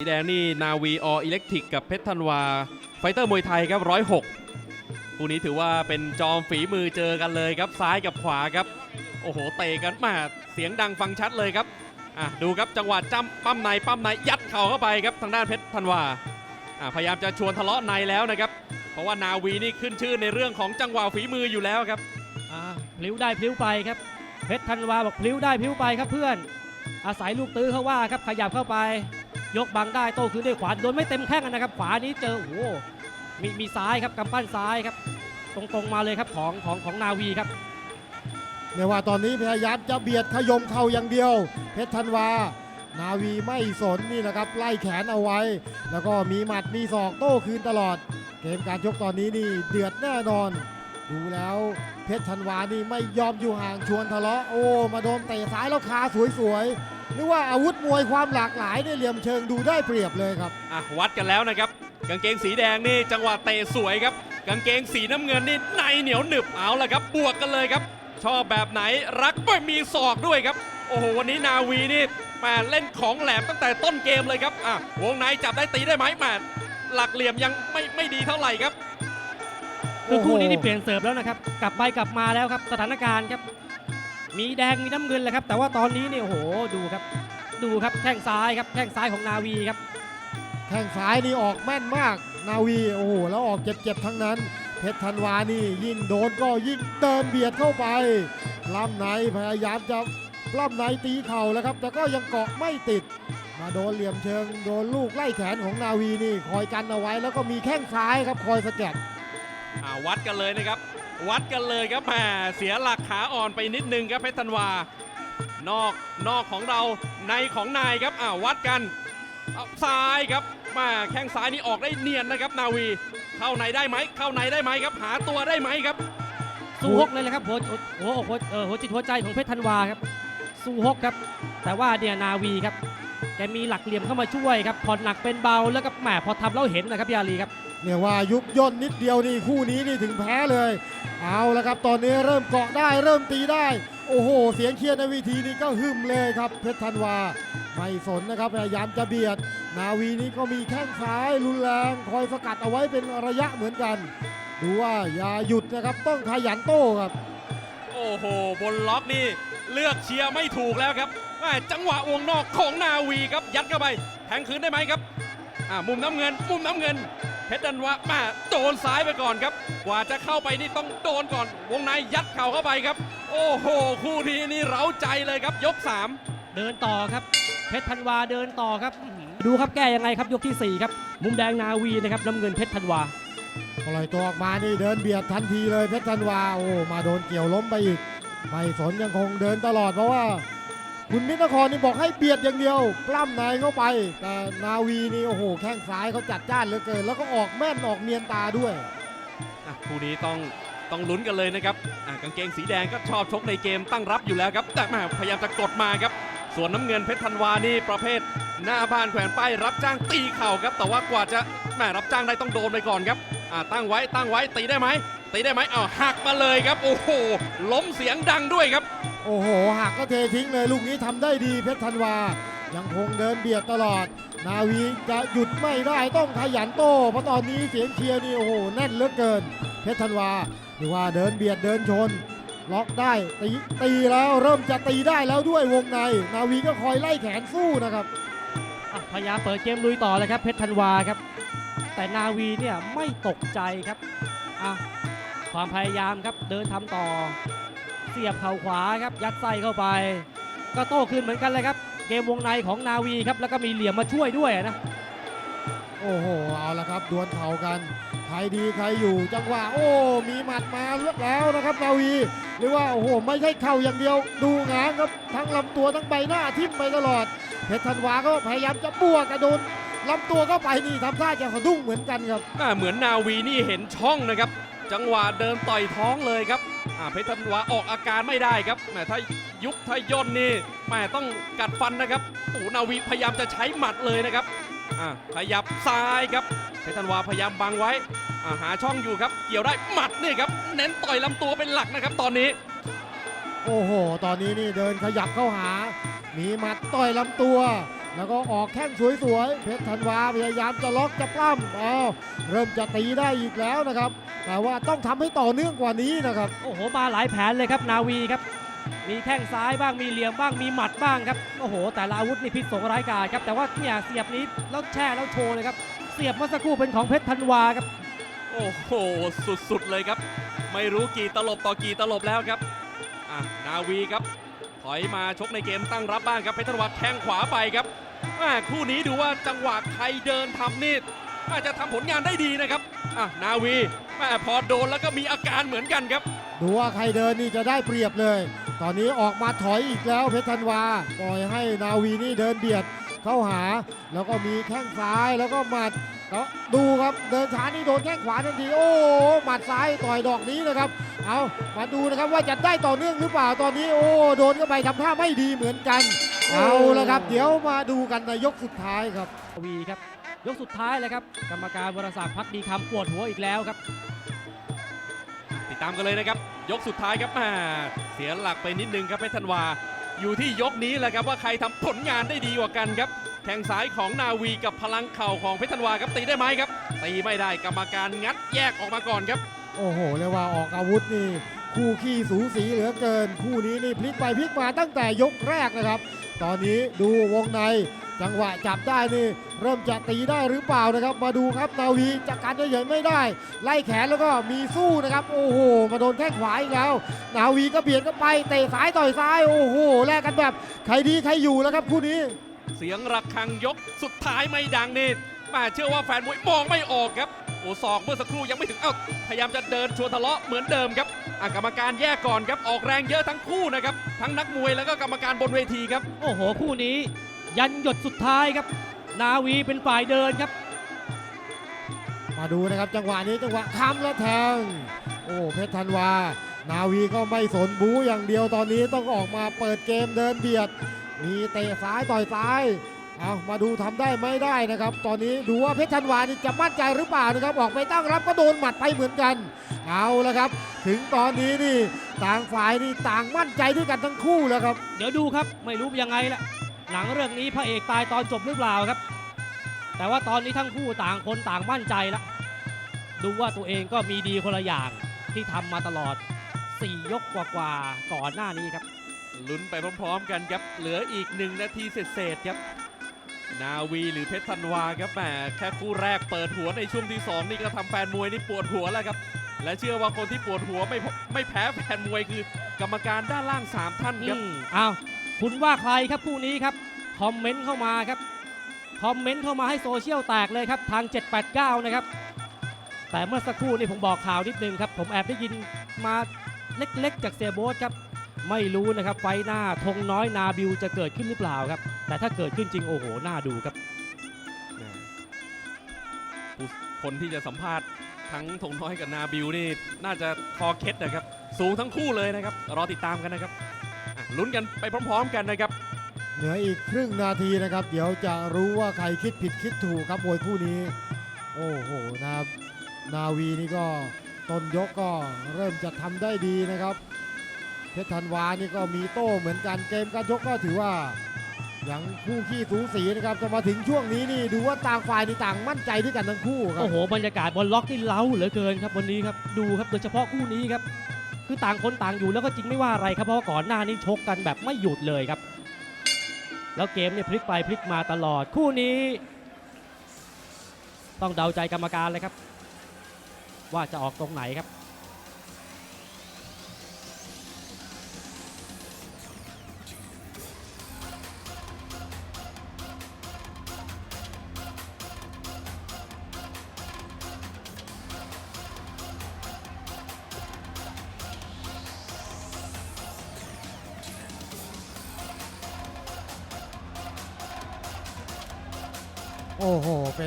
สีแดงนี่นาวีออิเล็กทริกกับเพชรธันวา ไฟเตอร์มวยไทยครับร้อยหกคู่นี้ถือว่าเป็นจอมฝีมือเจอกันเลยครับซ้ายกับขวาครับ โอ้โหเตะกันมาเสียงดังฟังชัดเลยครับอะดูครับจังหวะจ้ำปั้มในปั้มในยัดเข่าเข้าไปครับทางด้านเพชรธันวาอะพยายามจะชวนทะเลาะในแล้วนะครับ เพราะว่านาวีนี่ขึ้นชื่อในเรื่องของจังหวะฝีมืออยู่แล้วครับอ่าพลิ้วได้พลิ้วไปครับเพชรธันวาบอกพลิ้วได้พลิ้วไปครับเพื่อน อาศัยลูกตื้อเขาว่าครับขยับเข้าไป ยกบังได้โต้คืนด้วยขวาโดนไม่เต็มแข้งนะครับ ขวานี้เจอโอ้โหมีมีซ้ายครับกำปั้นซ้ายครับ ตรงๆมาเลยครับของของของนาวีครับเรียกว่าตอนนี้พยายามจะเบียดขยมเข่าอย่างเดียว เพชรธันวา นาวีไม่สนนี่นะครับ ไล่แขนเอาไว้ แล้วก็มีหมัดมีศอกโต้คืนตลอด เกมการชกตอนนี้นี่เดือดแน่นอน ดูแล้วเพชรธันวานี่ไม่ยอมอยู่ห่างชวนทะเลาะโอ้มาโดนเตะซ้ายแล้วคาสวยๆ หรือว่าอาวุธมวยความหลากหลายในเหลี่ยมเชิงดูได้เปรียบเลยครับ อะวัดกันแล้วนะครับ กางเกงสีแดงนี่จังหวะเตะสวยครับ กางเกงสีน้ำเงินนี่ในเหนียวหนึบเอาละครับ บวกกันเลยครับ ชอบแบบไหนรักไม่มีศอกด้วยครับ โอ้โหวันนี้นาวีนี่แหมาเล่นของแหลมตั้งแต่ต้นเกมเลยครับอะวงในจับได้ตีได้ไหมแหมาหลักเหลี่ยมยังไม่ไม่ดีเท่าไหร่ครับ คือคู่นี้โอ้โหนี่เปลี่ยนเสิร์ฟแล้วนะครับ กลับไปกลับมาแล้วครับสถานการณ์ครับ มีแดงมีน้ำเงินแหละครับ แต่ว่าตอนนี้เนี่ยโอ้โหดูครับ ดูครับแข้งซ้ายครับแข้งซ้ายของนาวีครับ แข้งซ้ายนี่ออกแม่นมาก นาวีโอ้โหแล้วออกเจ็บๆทั้งนั้น เพชรธันวานี่ยิ่งโดนก็ยิ่งเดินเบียดเข้าไปปล้ำในพยายามจะปล้ำในตีเข่าแล้วครับ แต่ก็ยังเกาะไม่ติด มาโดนเหลี่ยมเชิงโดนลูกไล่แขนของนาวีนี่ คอยกันเอาไว้แล้วก็มีแข้งซ้ายครับคอยสกัดอ่าวัดกันเลยนะครับ วัดกันเลยครับแหมเสียหลักขาอ่อนไปนิดนึงครับเพชรธันวา นอกนอกของเราในของนายครับอ่าวัดกันเอาซ้ายครับมาแข้งซ้ายนี่ออกได้เนียนนะครับ นาวี เข้าในได้ไหมเข้าในได้ไหมครับ หาตัวได้ไหมครับ สู้ฮกเลยแหละครับหัวหัวหัวหัวเอ่อหัวจิตหัวใจของเพชรธันวาครับ สู้ฮกครับ แต่ว่าเนี่ยนาวีครับแกมีหลักเหลี่ยมเข้ามาช่วยครับผ่อนหนักเป็นเบาแล้วก็แหมพอทำแล้วเห็นนะครับพี่อารีครับ เนี่ยว่ายุบย่นนิดเดียวนี่คู่นี้นี่ถึงแพ้เลย เอาละครับ ตอนนี้เริ่มเกาะได้เริ่มตีได้ โอ้โห เสียงเชียร์ในวีทีนี่ก็หึมเลยครับ เพชรธันวาไม่สนนะครับพยายามจะเบียด นาวีนี่ก็มีแข้งซ้ายรุนแรงคอยสกัดเอาไว้เป็นระยะเหมือนกัน ดูว่าอย่าหยุดนะครับต้องขยันโต้ครับ โอ้โห บนล็อกนี่เลือกเชียร์ไม่ถูกแล้วครับแม่จังหวะวงนอกของนาวีครับยัดเข้าไปแทงคืนได้ไหมครับอ่ามุมน้ำเงิน มุมน้ำเงิน เพชรดันวะแม่โดนซ้ายไปก่อนครับ กว่าจะเข้าไปนี่ต้องโดนก่อน วงในยัดเข่าเข้าไปครับ โอ้โห คู่นี้นี่เร้าใจเลยครับ ยก 3 เดินต่อครับ เพชรธันวาเดินต่อครับอื้อหือดูครับแก้ยังไงครับยกที่ 4 ครับ มุมแดงนาวีนะครับน้ำเงินเพชรธันวาปล่อยตัวออกมานี่เดินเบียดทันทีเลยเพชรธันวาโอ้มาโดนเกี่ยวล้มไปอีกไม่สนยังคงเดินตลอดเพราะว่า คุณมิตรนครนี่บอกให้เบียดอย่างเดียว ปล้ำในเข้าไป แต่นาวีนี่โอ้โหแข้งซ้ายเขาจัดจ้านเหลือเกิน แล้วก็ออกแม่นออกเนียนตาด้วยอะคู่นี้ต้องต้องลุ้นกันเลยนะครับอะกางเกงสีแดงก็ชอบชกในเกมตั้งรับอยู่แล้วครับ แต่แม่พยายามจะกดมาครับ ส่วนน้ำเงินเพชรธันวานี่ประเภท หน้าบ้านแขวนป้ายรับจ้างตีเข่าครับ แต่ว่ากว่าจะแหม่รับจ้างได้ต้องโดนไปก่อนครับอะตั้งไว้ตั้งไว้ตีได้ไหมตีได้ไหมอ้าวหักมาเลยครับ โอ้โหล้มเสียงดังด้วยครับ โอ้โหหักก็เททิ้งเลยลูกนี้ทำได้ดีเพชรธันวา ยังคงเดินเบียดตลอด นาวีจะหยุดไม่ได้ต้องขยันโต้เพราะตอนนี้เสียงเชียร์นี่โอ้โหแน่นเหลือเกิน เพชรธันวาหรือว่าเดินเบียดเดินชน ล็อกได้ตีตีแล้วเริ่มจะตีได้แล้วด้วยวงใน นาวีก็คอยไล่แขนสู้นะครับพยายามเปิดเกมลุยต่อเลยครับเพชรธันวาครับ แต่นาวีเนี่ยไม่ตกใจครับอะความพยายามครับเดินทำต่อ สียบเข่าขวาครับยัดไส้เข้าไป ก็โต้คืนเหมือนกันเลยครับ เกมวงในของนาวีครับแล้วก็มีเหลี่ยมมาช่วยด้วยนะโอ้โหเอาละครับดวลเข่ากันใครดีใครอยู่จังหวะโอ้มีหมัดมาแล้วนะครับ นาวีหรือว่าโอ้โหไม่ใช่เข่าอย่างเดียว ดูงางครับทั้งลำตัวทั้งใบหน้าทิ่มไปตลอดเพชรธันวาก็พยายามจะบวกกระโดนลำตัวเข้าไปนี่ทำท่าจะสะดุ้งเหมือนกันครับอ่าเหมือนนาวีนี่เห็นช่องนะครับ จังหวะเดินต่อยท้องเลยครับอ่าเพชรธันวาออกอาการไม่ได้ครับแหมถ้ายุบถ้าย่นนี่แหมต้องกัดฟันนะครับอ้โหนาวีพยายามจะใช้หมัดเลยนะครับอ่าขยับซ้ายครับเพชรธันวาพยายามบังไว้อ่าหาช่องอยู่ครับ เกี่ยวได้หมัดนี่ครับเน้นต่อยลำตัวเป็นหลักนะครับ ตอนนี้ โอ้โห ตอนนี้นี่เดินขยับเข้าหา มีหมัดต่อยลำตัว แล้วก็ออกแข้งสวยๆ เพชรธันวาพยายามจะล็อกจะปล้ำอ้าวเริ่มจะตีได้อีกแล้วนะครับ แต่ว่าต้องทำให้ต่อเนื่องกว่านี้นะครับ โอ้โห มาหลายแผนเลยครับนาวีครับ มีแข้งซ้ายบ้าง มีเหลี่ยมบ้าง มีหมัดบ้างครับ โอ้โห แต่ละอาวุธนี่พิษสงร้ายกาจครับ แต่ว่าเนี่ยเสียบนี้แล้วแช่แล้วโชว์เลยครับ เสียบเมื่อสักครู่เป็นของเพชรธันวาครับ โอ้โห สุดๆเลยครับ ไม่รู้กี่ตลบต่อกี่ตลบแล้วครับ อะ นาวีครับถ อยมาชกในเกมตั้งรับบ้างครับเพชรธนวัฒน์แข้งขวาไปครับคู่นี้ดูว่าจังหวะใครเดินทำนี่อาจจะทำผลงานได้ดีนะครับอะนาวีแม่พอโดนแล้วก็มีอาการเหมือนกันครับ ดูว่าใครเดินนี่จะได้เปรียบเลย ตอนนี้ออกมาถอยอีกแล้วเพชรธันวา ปล่อยให้นาวีนี่เดินเบียดเข้าหา แล้วก็มีแข้งซ้ายแล้วก็หมัด ดูครับเดินช้านี่โดนแข้งขวาทันทีโอ้โหหมัดซ้ายต่อยดอกนี้นะครับ เอามาดูนะครับว่าจะได้ต่อเนื่องหรือเปล่าตอนนี้ โอ้โดนเข้าไปทำท่าไม่ดีเหมือนกัน เอาละครับ เดี๋ยวมาดูกันในยกสุดท้ายครับวีครับยกสุดท้ายเลยครับ กรรมการวรศักดิ์พักดีคำปวดหัวอีกแล้วครับ ติดตามกันเลยนะครับ ยกสุดท้ายครับแม่เสียหลักไปนิดนึงครับเพชรธันวา อยู่ที่ยกนี้แหละครับว่าใครทำผลงานได้ดีกว่ากันครับ แข้งซ้ายของนาวีกับพลังเข่าของเพชรธันวาครับตีได้ไหมครับตีไม่ได้กรรมการงัดแยกออกมาก่อนครับ โอ้โหเรียกว่าออกอาวุธนี่ คู่ขี้สูสีเหลือเกิน คู่นี้นี่พลิกไปพลิกมาตั้งแต่ยกแรกนะครับ ตอนนี้ดูวงในจังหวะจับได้นี่ เริ่มจะตีได้หรือเปล่านะครับ มาดูครับนาวีจัดการได้เฉยไม่ได้ ไล่แขนแล้วก็มีสู้นะครับ โอ้โห มาโดนแข้งขวาอีกแล้ว นาวีก็เบียดก็ไปเตะซ้ายต่อยซ้ายโอ้โหแลกกันแบบใครดีใครอยู่แล้วครับคู่นี้ เสียงระฆังยกสุดท้ายไม่ดังนี่แม่เชื่อว่าแฟนมวยมองไม่ออกครับโอ้ศอกเมื่อสักครู่ยังไม่ถึงเอ้าพยายามจะเดินชวนทะเลาะเหมือนเดิมครับอะกรรมการแยกก่อนครับออกแรงเยอะทั้งคู่นะครับทั้งนักมวยแล้วก็กรรมการบนเวทีครับโอ้โหคู่นี้ ยันหยดสุดท้ายครับ นาวีเป็นฝ่ายเดินครับ มาดูนะครับจังหวะนี้จังหวะค้ำและแทง โอ้เพชรธันวา นาวีก็ไม่สนบูอย่างเดียวตอนนี้ต้องออกมาเปิดเกมเดินเบียด มีเตะซ้ายต่อยซ้ายเอามาดูทำได้ไม่ได้นะครับ ตอนนี้ดูว่าเพชรธันวานี่จะมั่นใจหรือเปล่านะครับ ออกไปตั้งรับก็โดนหมัดไปเหมือนกัน เอาละครับ ถึงตอนนี้นี่ต่างฝ่ายนี่ต่างมั่นใจด้วยกันทั้งคู่แล้วครับ เดี๋ยวดูครับไม่รู้ยังไงละหนังเรื่องนี้พระเอกตายตอนจบหรือเปล่าครับ แต่ว่าตอนนี้ทั้งคู่ต่างคนต่างมั่นใจละดูว่าตัวเองก็มีดีคนละอย่างที่ทำมาตลอด 4 ยกกว่าๆก่อนหน้านี้ครับ ลุ้นไปพร้อมๆกันครับ เหลืออีกหนึ่งนาทีเศษๆครับ นาวีหรือเพชรธันวาครับแหมแค่คู่แรกเปิดหัวในช่วงที่ 2 นี่ก็ทำแฟนมวยนี่ปวดหัวแล้วครับ และเชื่อว่าคนที่ปวดหัวไม่ไม่แพ้แฟนมวยคือกรรมการด้านล่าง 3 ท่านครับอ้าวคุณว่าใครครับคู่นี้ครับคอมเมนต์เข้ามาครับคอมเมนต์เข้ามาให้โซเชียลแตกเลยครับทาง 789 นะครับ แต่เมื่อสักครู่นี่ผมบอกข่าวนิดนึงครับ ผมแอบได้ยินมาเล็กๆ จากเสียโบ๊ทครับ ไม่รู้นะครับไฟหน้าธงน้อยนาบิวจะเกิดขึ้นหรือเปล่าครับ แต่ถ้าเกิดขึ้นจริงโอ้โหน่าดูครับผู้คนที่จะสัมภาษณ์ทั้งธงน้อยกับนาบิวนี่น่าจะคอเคล็ดนะครับ สูงทั้งคู่เลยนะครับ รอติดตามกันนะครับอะลุ้นกันไปพร้อม ๆ กันนะครับ เหลืออีกครึ่งนาทีนะครับ เดี๋ยวจะรู้ว่าใครคิดผิดคิดถูกครับมวยคู่นี้ โอ้โหนะครับนาวีนี่ก็ต้นยกก็เริ่มจะทำได้ดีนะครับเพ ชรธันวานี่ก็มีโต้เหมือนกันเกมการชกก็ถือว่ายังคู่ขี้สูสีนะครับจะมาถึงช่วงนี้นี่ดูว่าต่างฝ่ายนี่ต่างมั่นใจด้วยกันทั้งคู่ครับโอ้โหบรรยากาศบนล็อกนี่เล้าเหลือเกินครับวันนี้ครับดูครับโดยเฉพาะคู่นี้ครับคือต่างคนต่างอยู่แล้วก็จริงไม่ว่าอะไรครับเพราะว่าก่อนหน้านี้ชกกันแบบไม่หยุดเลยครับ แล้วเกมเนี่ยพลิกไปพลิกมาตลอดคู่นี้ ต้องเดาใจกรรมการเลยครับ ว่าจะออกตรงไหนครับ โอ้โหเป็น